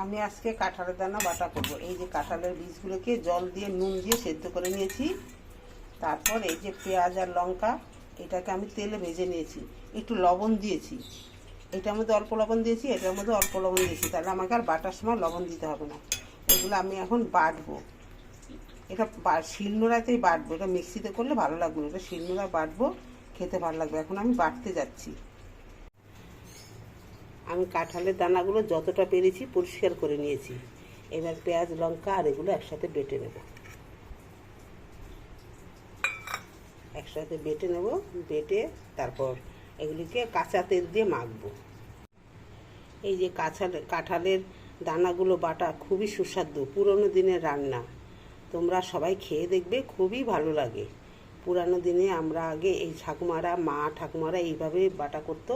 আমি আজকে কাঁঠালের দানা বাটা করব। এই যে কাঁঠালের বীজগুলোকে জল দিয়ে, নুন দিয়ে সেদ্ধ করে নিয়েছি। তারপর এই যে পেঁয়াজ আর লঙ্কা, এটাকে আমি তেলে ভেজে নিয়েছি। একটু লবণ দিয়েছি। এটার মধ্যে অল্প লবণ দিয়েছি, এটার মধ্যে অল্প লবণ দিয়েছি। তাহলে আমাকে আর বাটার সময় লবণ দিতে হবে না। এগুলো আমি এখন বাটবো। এটা শিলনোড়াতেই বাটবো। এটা মিক্সিতে করলে ভালো লাগবে এটা শিলনোড়ায় বাটবো, খেতে ভালো লাগবে। এখন আমি বাটতে যাচ্ছি। আমি কাঁঠালের দানাগুলো যতটা পেরেছি পরিষ্কার করে নিয়েছি। এবার পেঁয়াজ, লঙ্কা আর এগুলো একসাথে বেটে নেব। একসাথে বেটে নেব, বেটে তারপর এগুলিকে কাঁচা তেল দিয়ে মাখবো। এই যে কাঁচাল কাঁঠালের দানাগুলো বাটা খুবই সুস্বাদু, পুরনো দিনের রান্না। তোমরা সবাই খেয়ে দেখবে, খুবই ভালো লাগে। পুরানো দিনে আমরা আগে এই ঠাকুমারা, মা ঠাকুমারা এইভাবে বাটা করতো।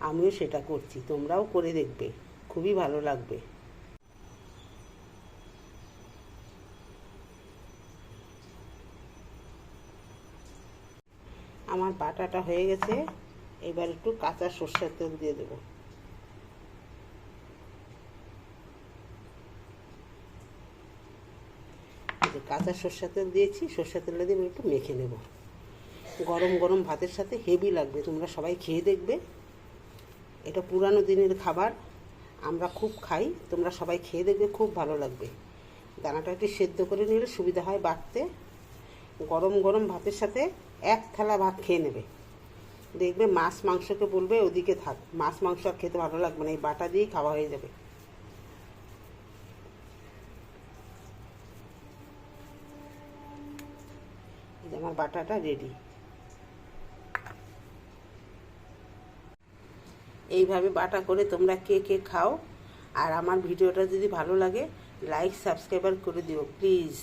আমিও সেটা করছি, তোমরাও করে দেখবে, খুবই ভালো লাগবে। আমার বাটাটা হয়ে গেছে, এবার একটু কাঁচা সর্ষের তেল দিয়ে দেবো। কাঁচা সর্ষের তেল দিয়েছি, সর্ষের তেলটা দিয়ে একটু মেখে নেব। গরম গরম ভাতের সাথে হেভি লাগবে, তোমরা সবাই খেয়ে দেখবে। এটা পুরানো দিনের খাবার। আমরা খুব খাই, তোমরা সবাই খেয়ে দেখবে, খুব ভালো লাগবে। দানাটা একটু সেদ্ধ করে নিলে সুবিধা হয় বাটতে গরম গরম ভাতের সাথে এক থালা ভাত খেয়ে নেবে। দেখবে মাছ মাংসকে বলবে, ওদিকে থাক। মাছ মাংস আর খেতে ভালো লাগবে না, এই বাটা দিয়েই খাওয়া হয়ে যাবে। আমার বাটাটা রেডি এইভাবে বাটা করে তোমরা কে কে খাও। আর আমার ভিডিওটা যদি ভালো লাগে লাইক সাবস্ক্রাইবার করে দিও প্লিজ